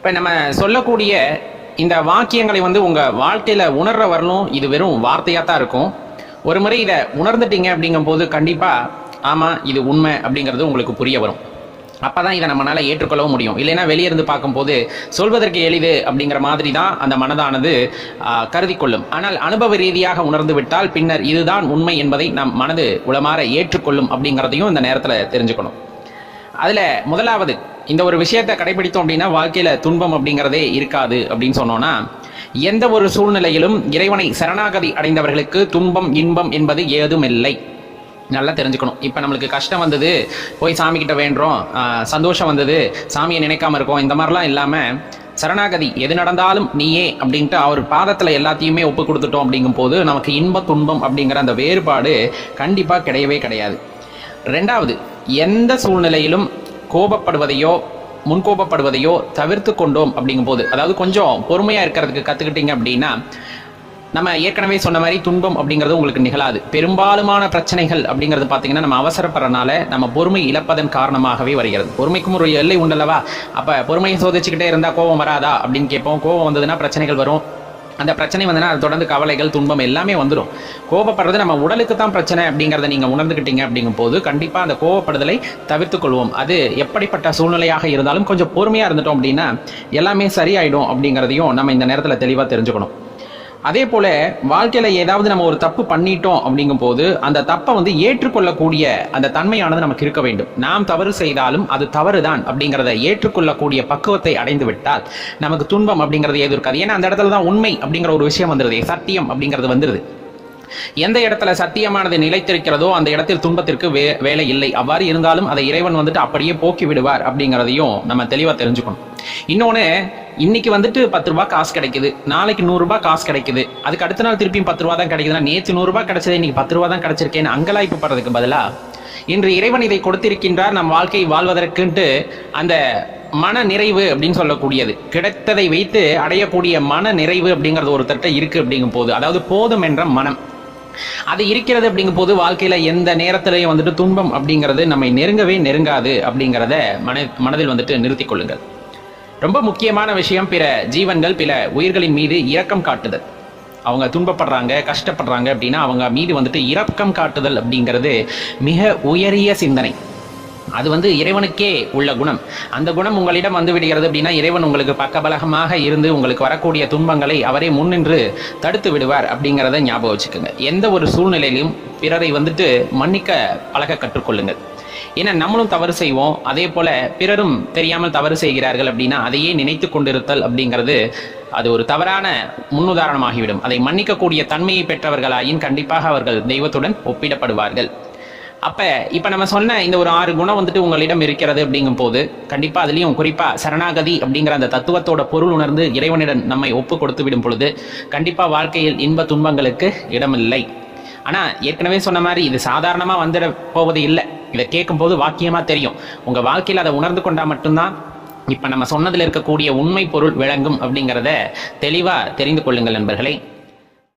இப்போ நம்ம சொல்லக்கூடிய இந்த வாக்கியங்களை வந்து உங்கள் வாழ்க்கையில் உணர்ற வரலும் இது வெறும் வார்த்தையாக தான் இருக்கும். ஒரு முறை இதை உணர்ந்துட்டீங்க அப்படிங்கும்போது கண்டிப்பாக ஆமாம் இது உண்மை அப்படிங்கிறது உங்களுக்கு புரிய வரும். அப்பதான் இதை நம்மளால ஏற்றுக்கொள்ளவும் முடியும். இல்லைன்னா வெளியே இருந்து பார்க்கும்போது சொல்வதற்கு எளிது அப்படிங்கிற மாதிரி தான் அந்த மனதானது கருதி கொள்ளும் ஆனால் அனுபவ ரீதியாக உணர்ந்து விட்டால் பின்னர் இதுதான் உண்மை என்பதை நம் மனது உளமாற ஏற்றுக்கொள்ளும் அப்படிங்கிறதையும் இந்த நேரத்தில் தெரிஞ்சுக்கணும். அதுல முதலாவது இந்த ஒரு விஷயத்தை கடைபிடித்தோம் அப்படின்னா வாழ்க்கையில துன்பம் அப்படிங்கிறதே இருக்காது அப்படின்னு சொன்னோம்னா எந்த ஒரு சூழ்நிலையிலும் இறைவனை சரணாகதி அடைந்தவர்களுக்கு துன்பம் இன்பம் என்பது ஏதும் இல்லை நல்லா தெரிஞ்சுக்கணும். இப்போ நம்மளுக்கு கஷ்டம் வந்தது போய் சாமி கிட்ட வேண்டுறோம் சந்தோஷம் வந்தது சாமியை நினைக்காம இருக்கோம் இந்த மாதிரிலாம் இல்லாமல் சரணாகதி எது நடந்தாலும் நீயே அப்படின்ட்டு அவர் பாதத்தில் எல்லாத்தையுமே ஒப்பு கொடுத்துட்டோம் அப்படிங்கும்போது நமக்கு இன்ப துன்பம் அப்படிங்கிற அந்த வேறுபாடு கண்டிப்பாக கிடையவே கிடையாது. ரெண்டாவது எந்த சூழ்நிலையிலும் கோபப்படுவதையோ முன்கோபப்படுவதையோ தவிர்த்து கொண்டோம் அப்படிங்கும்போது அதாவது கொஞ்சம் பொறுமையாக இருக்கிறதுக்கு கற்றுக்கிட்டீங்க அப்படின்னா நம்ம ஏற்கனவே சொன்ன மாதிரி துன்பம் அப்படிங்கிறது உங்களுக்கு நிகழாது. பெரும்பாலுமான பிரச்சனைகள் அப்படிங்கிறது பார்த்தீங்கன்னா நம்ம அவசரப்படுறனால நம்ம பொறுமை இழப்பதன் காரணமாகவே வருகிறது. பொறுமைக்கும் ஒரு எல்லை உண்டல்லவா அப்போ பொறுமையை சோதிச்சுக்கிட்டே இருந்தால் கோபம் வராதா அப்படின்னு கேட்போம். கோபம் வந்ததுன்னா பிரச்சனைகள் வரும். அந்த பிரச்சனை வந்ததுன்னா அது தொடர்ந்து கவலைகள் துன்பம் எல்லாமே வந்துடும் கோபப்படுறது நம்ம உடலுக்கு தான் பிரச்சனை அப்படிங்கிறத நீங்கள் உணர்ந்துக்கிட்டீங்க அப்படிங்கும் போது கண்டிப்பாக அந்த கோபப்படுதலை தவிர்த்துக்கொள்வோம் அது எப்படிப்பட்ட சூழ்நிலையாக இருந்தாலும் கொஞ்சம் பொறுமையாக இருந்துட்டோம் அப்படின்னா எல்லாமே சரியாயிடும் அப்படிங்கிறதையும் நம்ம இந்த நேரத்தில் தெளிவாக தெரிஞ்சுக்கணும். அதே போல வாழ்க்கையில ஏதாவது நம்ம ஒரு தப்பு பண்ணிட்டோம் அப்படிங்கும் போது அந்த தப்பை வந்து ஏற்றுக்கொள்ளக்கூடிய அந்த தன்மையானது நமக்கு இருக்க வேண்டும். நாம் தவறு செய்தாலும் அது தவறுதான் அப்படிங்கிறத ஏற்றுக்கொள்ளக்கூடிய பக்குவத்தை அடைந்து விட்டால் நமக்கு துன்பம் அப்படிங்கிறது ஏது இருக்காது. ஏன்னா அந்த இடத்துல தான் உண்மை அப்படிங்கிற ஒரு விஷயம் வந்துருது. சத்தியம் அப்படிங்கிறது வந்துருது. எந்த இடத்துல சத்தியமானது நிலைத்திருக்கிறதோ அந்த இடத்தில் துன்பத்திற்கு வே வேலை இல்லை. அவ்வாறு இருந்தாலும் அதை இறைவன் வந்துட்டு அப்படியே போக்கி விடுவார் அப்படிங்கிறதையும் நம்ம தெளிவாக தெரிஞ்சுக்கணும். இன்னொன்று இன்னைக்கு வந்துட்டு பத்து ரூபாய் காசு கிடைக்குது. நாளைக்கு நூறு ரூபாய் காசு கிடைக்குது. அதுக்கு அடுத்த நாள் திருப்பியும் பத்து ரூபா தான் கிடைக்குதுன்னா நேற்று நூறு ரூபாய் கிடைச்சது இன்னைக்கு பத்து ரூபா தான் கிடைச்சிருக்கேன்னு அங்கலாய்ப்பு படுறதுக்கு பதிலா இன்று இறைவன் இதை கொடுத்திருக்கின்றார் நம் வாழ்க்கை வாழ்வதற்குன்ட்டு அந்த மன நிறைவு அப்படின்னு சொல்லக்கூடியது. கிடைத்ததை வைத்து அடையக்கூடிய மன நிறைவு அப்படிங்கிறது ஒருத்தர்கிட்ட இருக்கு அப்படிங்கும் போது அதாவது போதும் என்ற மனம். அது இருக்கிறது அப்படிங்கும் போது வாழ்க்கையில எந்த நேரத்திலையும் வந்துட்டு துன்பம் அப்படிங்கிறது நம்மை நெருங்கவே நெருங்காது அப்படிங்கிறத மன மனதில் வந்துட்டு நிறுத்திக் கொள்ளுங்கள். ரொம்ப முக்கியமான விஷயம் பிற ஜீவன்கள் பிற உயிர்களின் மீது இரக்கம் காட்டுதல். அவங்க துன்பப்படுறாங்க கஷ்டப்படுறாங்க அப்படின்னா அவங்க மீது வந்துட்டு இரக்கம் காட்டுதல் அப்படிங்கிறது மிக உயரிய சிந்தனை. அது வந்து இறைவனுக்கே உள்ள குணம். அந்த குணம் உங்களிடம் வந்து விடுகிறது அப்படின்னா இறைவன் உங்களுக்கு பக்கபலகமாக இருந்து உங்களுக்கு வரக்கூடிய துன்பங்களை அவரே முன்னின்று தடுத்து விடுவார் அப்படிங்கிறத ஞாபகம் வச்சுக்கோங்க. எந்த ஒரு சூழ்நிலையிலும் பிறரை வந்துட்டு மன்னிக்க பழக கற்றுக்கொள்ளுங்கள். ஏன்னா நம்மளும் தவறு செய்வோம். அதே போல பிறரும் தெரியாமல் தவறு செய்கிறார்கள் அப்படின்னா அதையே நினைத்து கொண்டிருத்தல் அப்படிங்கிறது அது ஒரு தவறான முன்னுதாரணமாகிவிடும். அதை மன்னிக்கக்கூடிய தன்மையை பெற்றவர்களாயின் கண்டிப்பாக அவர்கள் தெய்வத்துடன் ஒப்பிடப்படுவார்கள். அப்ப இப்ப நம்ம சொன்ன இந்த ஒரு ஆறு குணம் வந்துட்டு உங்களிடம் இருக்கிறது அப்படிங்கும் போது கண்டிப்பா அதுலயும் குறிப்பா சரணாகதி அப்படிங்கிற அந்த தத்துவத்தோட பொருள் உணர்ந்து இறைவனிடம் நம்மை ஒப்பு கொடுத்து விடும் பொழுது கண்டிப்பா வாழ்க்கையில் இன்ப துன்பங்களுக்கு இடமில்லை. ஆனா ஏற்கனவே சொன்ன மாதிரி இது சாதாரணமா வந்துட போவது இல்லை. இதை கேட்கும் போது வாக்கியமா தெரியும். உங்க வாழ்க்கையில் அதை உணர்ந்து கொண்டா மட்டும்தான் இப்ப நம்ம சொன்னதுல இருக்கக்கூடிய உண்மை பொருள் விளங்கும் அப்படிங்கிறத தெளிவா தெரிந்து கொள்ளுங்கள் நண்பர்களே.